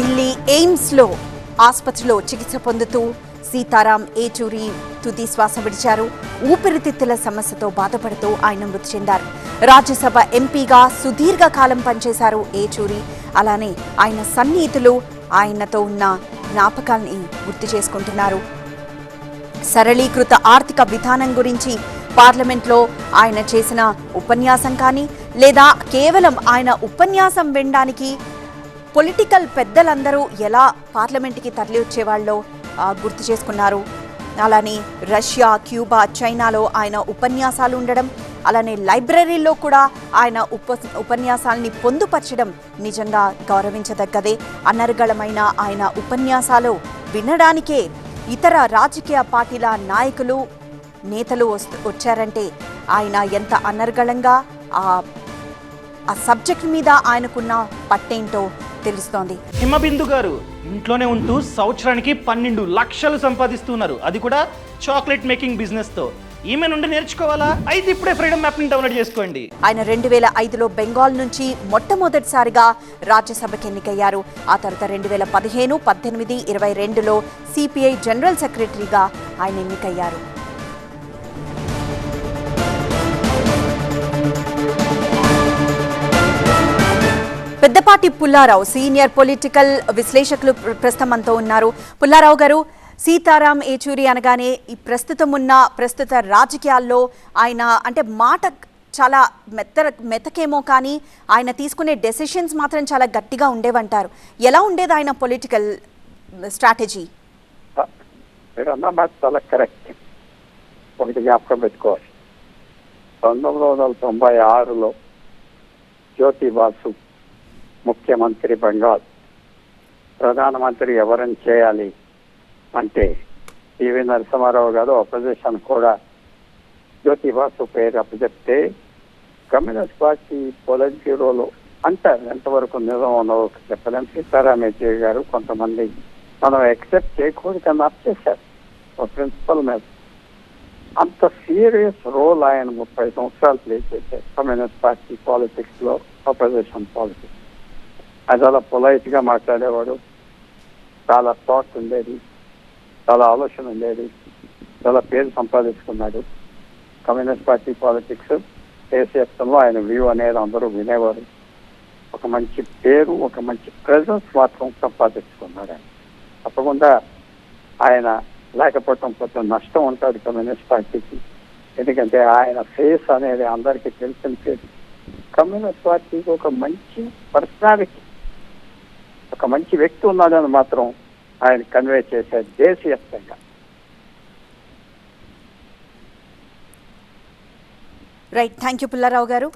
ఢిల్లీ ఎయిమ్స్లో ఆసుపత్రిలో చికిత్స పొందుతూ సీతారాం ఏచూరి తుది శ్వాస విడిచారు. ఊపిరితిత్తుల సమస్యతో బాధపడుతూ ఆయన మృతి చెందారు. రాజ్యసభ ఎంపీగా సుదీర్ఘకాలం పనిచేశారు ఏచూరి అలానే ఆయన సన్నిహితులు ఆయనతో ఉన్న జ్ఞాపకాల్ని గుర్తు చేసుకుంటున్నారు. సరళీకృత ఆర్థిక విధానం గురించి పార్లమెంట్లో ఆయన చేసిన ఉపన్యాసం కానీ లేదా కేవలం ఆయన ఉపన్యాసం వినడానికి పొలిటికల్ పెద్దలందరూ ఎలా పార్లమెంట్కి తరలి వచ్చేవాళ్ళో గుర్తు చేసుకున్నారు. అలానే రష్యా క్యూబా చైనాలో ఆయన ఉపన్యాసాలు ఉండడం అలానే లైబ్రరీలో కూడా ఆయన ఉప ఉపన్యాసాల్ని పొందుపరచడం నిజంగా గౌరవించదగ్గదే. అనర్గళమైన ఆయన ఉపన్యాసాలు వినడానికే ఇతర రాజకీయ పార్టీల నాయకులు నేతలు వస్తు వచ్చారంటే ఆయన ఎంత అనర్గళంగా ఆ ఆ సబ్జెక్ట్ మీద ఆయనకున్న పట్టేంటో తెలుస్తోంది. హిమబిందు గారు ఇంట్లోనే ఉంటూ సంవత్సరానికి పన్నెండు లక్షలు సంపాదిస్తున్నారు. అది కూడా చాక్లెట్ మేకింగ్ బిజినెస్తో. ఈమె నుండి నేర్చుకోవాలా? అయితే ఇప్పుడే ఫ్రీడమ్ యాప్ని డౌన్లోడ్ చేసుకోండి. ఆయన రెండు వేల ఐదులో బెంగాల్ నుంచి మొట్టమొదటిసారిగా రాజ్యసభకి ఎన్నికయ్యారు. ఆ తర్వాత రెండు వేల పదిహేను పద్దెనిమిది ఇరవై రెండులో సిపిఐ జనరల్ సెక్రటరీగా ఆయన ఎన్నికయ్యారు. పెద్దపాటి పుల్లారావు సీనియర్ పొలిటికల్ విశ్లేషకులు ప్ర- ప్రస్తుతం మనతో ఉన్నారు. పుల్లారావు గారు సీతారాం ఏచూరి అనగానే ఈ ప్రస్తుతం ఉన్న ప్రస్తుత రాజకీయాల్లో ఆయన అంటే మాట చాలా మెత్త మెతకేమో కానీ ఆయన తీసుకునే డెసిషన్స్ మాత్రం చాలా గట్టిగా ఉండేవంటారు. ఎలా ఉండేది ఆయన పొలిటికల్ స్ట్రాటజీ చాలా కరెక్ట్ ఒకటి జ్ఞాపకం పెట్టుకోవాలి. పంతొమ్మిది వందల తొంభై ఆరులో జ్యోతి బాసు ముఖ్యమంత్రి బెంగాల్. ప్రధానమంత్రి ఎవరిని చేయాలి అంటే పివి నరసింహారావు గారు అపోజిషన్ కూడా. జ్యోతిబాసు పేరు అప్పచెప్తే కమ్యూనిస్ట్ పార్టీ పొలిట్ బ్యూరోలో అంటారు. ఎంతవరకు నిజం ఉన్నదో చెప్పలేం. సీతారాం గారు కొంతమంది మనం ఎక్సెప్ట్ చేయకూడదు కన్నా చేశారు ఒక ప్రిన్సిపల్ మీద. అంత సీరియస్ రోల్ ఆయన ముప్పై సంవత్సరాలు ప్లే చేశారు కమ్యూనిస్ట్ పార్టీ పాలిటిక్స్లో అపోజిషన్ పాలిటిక్స్ అది చాలా పొలైట్గా మాట్లాడేవాడు చాలా థాట్ ఉండేది చాలా ఆలోచన ఉండేది చాలా పేరు సంపాదించుకున్నాడు కమ్యూనిస్ట్ పార్టీ పాలిటిక్స్ దేశవ్యాప్తంలో ఆయన వ్యూ అనేది అందరూ వినేవారు ఒక మంచి పేరు ఒక మంచి ప్రజెన్స్ మాత్రం సంపాదించుకున్నాడు ఆయన తప్పకుండా ఆయన లేకపోవటం కొంచెం నష్టం ఉంటుంది కమ్యూనిస్ట్ పార్టీకి ఎందుకంటే ఆయన ఫేస్ అనేది అందరికీ తెలిసిన పేరు కమ్యూనిస్ట్ పార్టీకి ఒక మంచి పర్సనాలిటీ ఒక మంచి వ్యక్తి ఉన్నాడని మాత్రం ఆయన కన్వే చేశారు దేశవ్యాప్తంగా. రైట్ థ్యాంక్ యూ పుల్లారావు గారు.